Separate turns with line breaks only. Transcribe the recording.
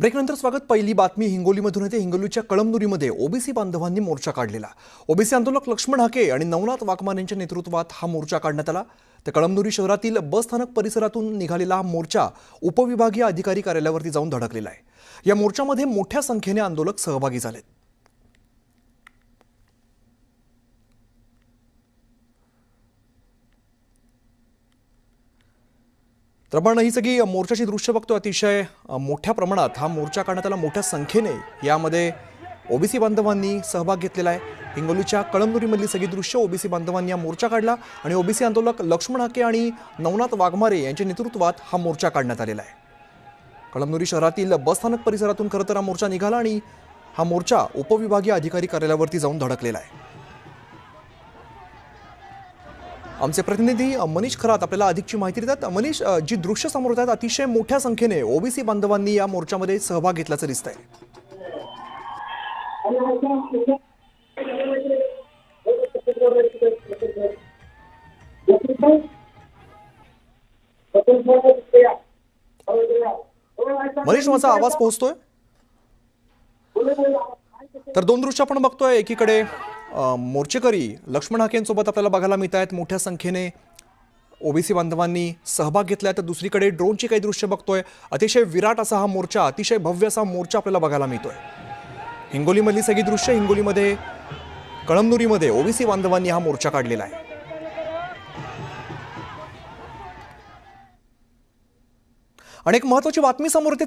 ब्रेकनंतर स्वागत. पहिली बातमी हिंगोलीमधून येते. हिंगोलीच्या कळमनुरीमध्ये ओबीसी बांधवांनी मोर्चा काढलेला. ओबीसी आंदोलक लक्ष्मण हाके आणि नवनाथ वाकमान यांच्या नेतृत्वात हा मोर्चा काढण्यात आला. तर कळमनुरी शहरातील बस स्थानक परिसरातून निघालेला हा मोर्चा उपविभागीय अधिकारी कार्यालयावरती जाऊन धडकलेला आहे. या मोर्चामध्ये मोठ्या संख्येने आंदोलक सहभागी झालेत. तर आपण ही सगळी मोर्चाची दृश्य बघतो. अतिशय मोठ्या प्रमाणात हा मोर्चा काढण्यात आला मोठ्या संख्येने. यामध्ये ओबीसी बांधवांनी सहभाग घेतलेला आहे. हिंगोलीच्या कळमनुरीमधली सगळी दृश्य ओबीसी बांधवांनी हा मोर्चा काढला आणि ओबीसी आंदोलक लक्ष्मण हाके आणि नवनाथ वाघमारे यांच्या नेतृत्वात हा मोर्चा काढण्यात आलेला आहे. कळमनुरी शहरातील बसस्थानक परिसरातून खरं तर हा मोर्चा निघाला आणि हा मोर्चा उपविभागीय अधिकारी कार्यालयावरती जाऊन धडकलेला आहे. आमचे प्रतिनिधी मनीष खरात आपल्याला अधिकची माहिती देतात. मनीष जी दृश्य समोर येतात अतिशय मोठ्या संख्येने ओबीसी बांधवांनी या मोर्चामध्ये सहभाग घेतल्याचं दिसतंय. मनीष माझा आवाज पोहोचतोय? तर दोन दृश्य आपण बघतोय एकीकडे. मोर्चेकरी लक्ष्मण हाकेंसोबत आपल्याला बघायला मिळत आहेत. मोठ्या संख्येने ओबीसी बांधवांनी सहभाग घेतलाय. तर दुसरीकडे ड्रोनची काही दृश्य बघतोय. अतिशय विराट असा हा मोर्चा अतिशय भव्य असा मोर्चा आपल्याला बघायला मिळतोय. हिंगोलीमधली सगळी दृश्य हिंगोलीमध्ये कळमनुरीमध्ये ओबीसी बांधवांनी हा मोर्चा काढलेला आहे. आणि एक महत्वाची बातमी समोर येते